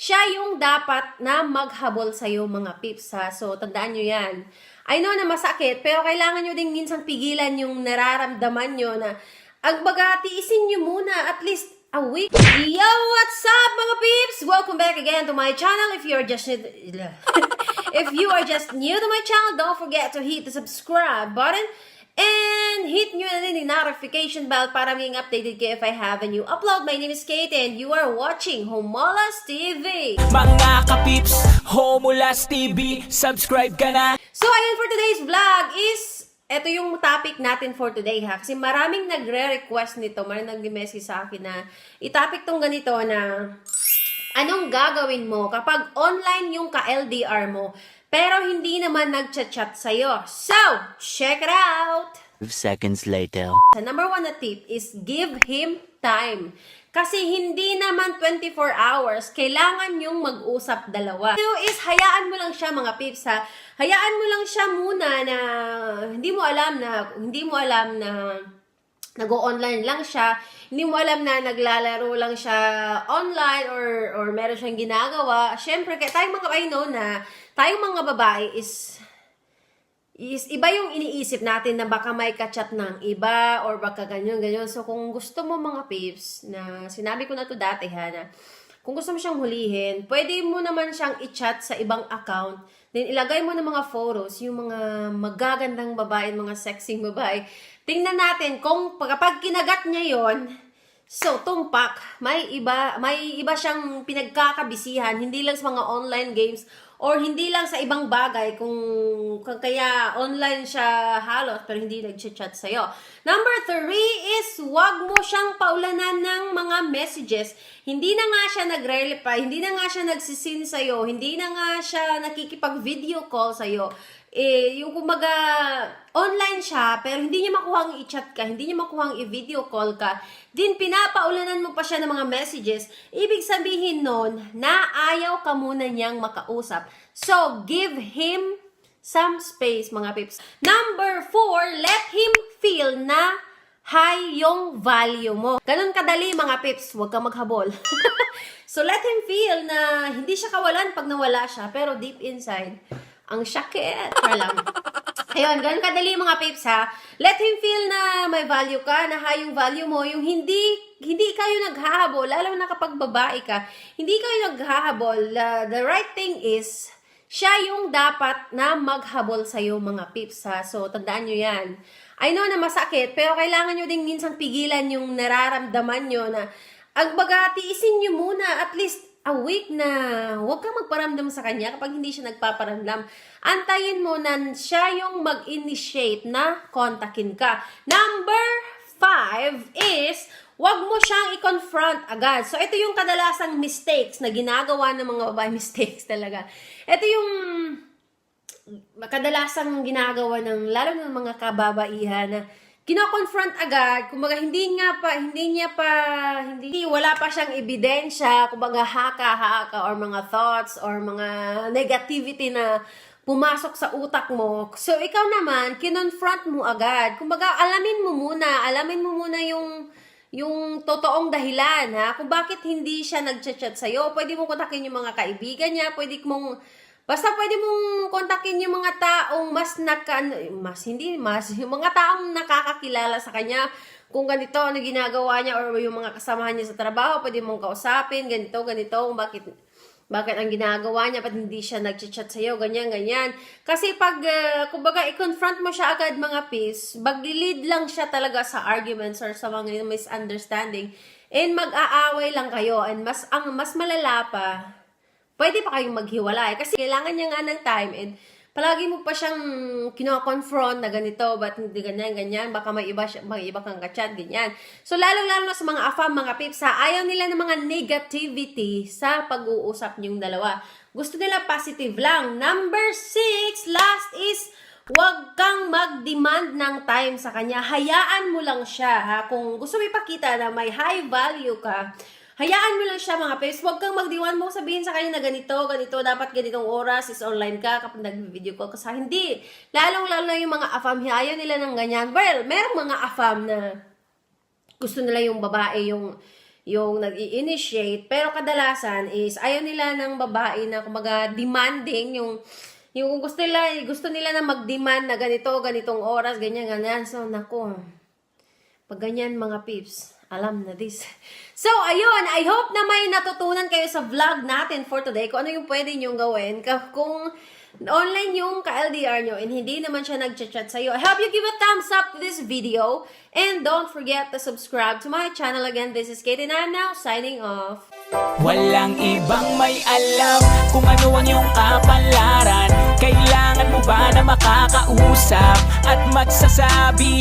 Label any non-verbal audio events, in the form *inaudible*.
siya yung dapat na maghabol sa'yo mga pips ha. So, tandaan nyo yan. I know na masakit, pero kailangan nyo din minsan pigilan yung nararamdaman nyo na ang baga, tiisin nyo muna at least a week. Yo, what's up mga peeps? Welcome back again to my channel. If you're just *laughs* if you are just new to my channel, don't forget to hit the subscribe button and hit nyo na din yung notification bell para maging updated kayo if I have a new upload. My name is Kate and you are watching Homolas TV. Mga kapips, Homulas TV, subscribe ka na So, ayun for today's vlog is, ito yung topic natin for today ha. Kasi maraming nagre-request nito, maraming nag-message sa akin na itopic tong ganito na anong gagawin mo kapag online yung ka-LDR mo, pero hindi naman nag-chat-chat sa'yo. So, check it out! Seconds later The number one na tip is give him time. Kasi hindi naman 24 hours, kailangan yung mag-usap dalawa. So is hayaan mo lang siya mga pips ha. Hayaan mo lang siya muna na hindi mo alam na hindi mo alam na nag-online lang siya. Hindi mo alam na naglalaro lang siya online or or meron siyang ginagawa. Syempre, kaya tayong mga I know na tayong mga babae is is iba yung iniisip natin na baka may kachat ng iba or baka ganyan ganyan. So kung gusto mo mga peeps na sinabi ko na to dati ha na kung gusto mo siyang hulihin, pwede mo naman siyang i-chat sa ibang account. Then ilagay mo ng mga photos, yung mga magagandang babae, mga sexy babae. Tingnan natin kung kapag kinagat niya yon So, tumpak, may iba, may iba siyang pinagkakabisihan, hindi lang sa mga online games or hindi lang sa ibang bagay kung, kung kaya online siya halos pero hindi nag-chat sa'yo. Number three is wag mo siyang paulanan messages. Hindi na nga siya nagre-reply, hindi na nga siya nagsisin sa'yo, hindi na nga siya nakikipag-video call sa'yo eh, yung kumaga, online siya, pero hindi niya makuhang i-chat ka, hindi niya makuhang i-video call ka, din pinapaulanan mo pa siya ng mga messages, ibig sabihin nun, na ayaw ka muna niyang makausap. So, give him some space, mga pips. Number four, let him feel na high yung value mo. Ganun kadali, mga pips, huwag kang maghabol. *laughs* so, let him feel na hindi siya kawalan pag nawala siya, pero deep inside, ang sakit. Lang. Ayun, ganun kadali mga peeps ha. Let him feel na may value ka, na high yung value mo, yung hindi hindi kayo naghahabol, lalo na kapag babae ka, hindi kayo naghahabol. Uh, the right thing is, siya yung dapat na maghabol sa'yo mga peeps ha. So, tandaan nyo yan. I know na masakit, pero kailangan nyo din minsan pigilan yung nararamdaman nyo na ang baga, tiisin nyo muna at least a week na huwag kang magparamdam sa kanya kapag hindi siya nagpaparamdam. Antayin mo na siya yung mag-initiate na kontakin ka. Number five is, huwag mo siyang i-confront agad. So, ito yung kadalasang mistakes na ginagawa ng mga babae. *laughs* Mistakes talaga. Ito yung kadalasang ginagawa ng, lalo ng mga kababaihan na kino-confront agad, kumbaga hindi nga pa, hindi niya pa, hindi, wala pa siyang ebidensya, kumbaga haka-haka or mga thoughts or mga negativity na pumasok sa utak mo. So, ikaw naman, kinonfront mo agad. Kumbaga, alamin mo muna, alamin mo muna yung yung totoong dahilan, ha? Kung bakit hindi siya nag-chat sa'yo. Pwede mong kontakin yung mga kaibigan niya, pwede mong Basta pwede mong kontakin yung mga taong mas naka, mas hindi mas, yung mga taong nakakakilala sa kanya kung ganito ano ginagawa niya or yung mga kasamahan niya sa trabaho, pwede mong kausapin, ganito, ganito, bakit bakit ang ginagawa niya, ba't hindi siya nag-chat sa'yo, ganyan, ganyan. Kasi pag, uh, kumbaga, i-confront mo siya agad mga peace, maglilid lang siya talaga sa arguments or sa mga misunderstanding, and mag-aaway lang kayo, and mas, ang mas malala pa, pwede pa kayong maghiwalay. Kasi kailangan niya nga ng time and palagi mo pa siyang kino-confront na ganito, ba't hindi ganyan, ganyan, baka may iba, may iba kang kachat, ganyan. So, lalong-lalo na sa mga afam, mga pips, ha, ayaw nila ng mga negativity sa pag-uusap niyong dalawa. Gusto nila positive lang. Number six, last is, Huwag kang mag-demand ng time sa kanya. Hayaan mo lang siya, ha? Kung gusto mo ipakita na may high value ka, Hayaan mo lang siya mga pes. Huwag kang magdiwan mo sabihin sa kanya na ganito, ganito, dapat ganitong oras is online ka kapag nag-video call ka sa hindi. Lalong-lalo na yung mga afam, ayaw nila ng ganyan. Well, merong mga afam na gusto nila yung babae, yung yung nag-i-initiate. Pero kadalasan is ayaw nila ng babae na kumaga demanding yung yung gusto nila, gusto nila na mag-demand na ganito, ganitong oras, ganyan, ganyan. So, nako. Pag ganyan, mga pips, alam na this. So, ayun, I hope na may natutunan kayo sa vlog natin for today. Kung ano yung pwede nyong gawin. Kung online yung ka-LDR nyo and hindi naman siya nag-chat sa'yo, I hope you give a thumbs up to this video. And don't forget to subscribe to my channel again. This is Katie Nanaw, signing off. Walang ibang may alam kung ano ang iyong kapalaran Kailangan mo ba na makakausap at magsasabi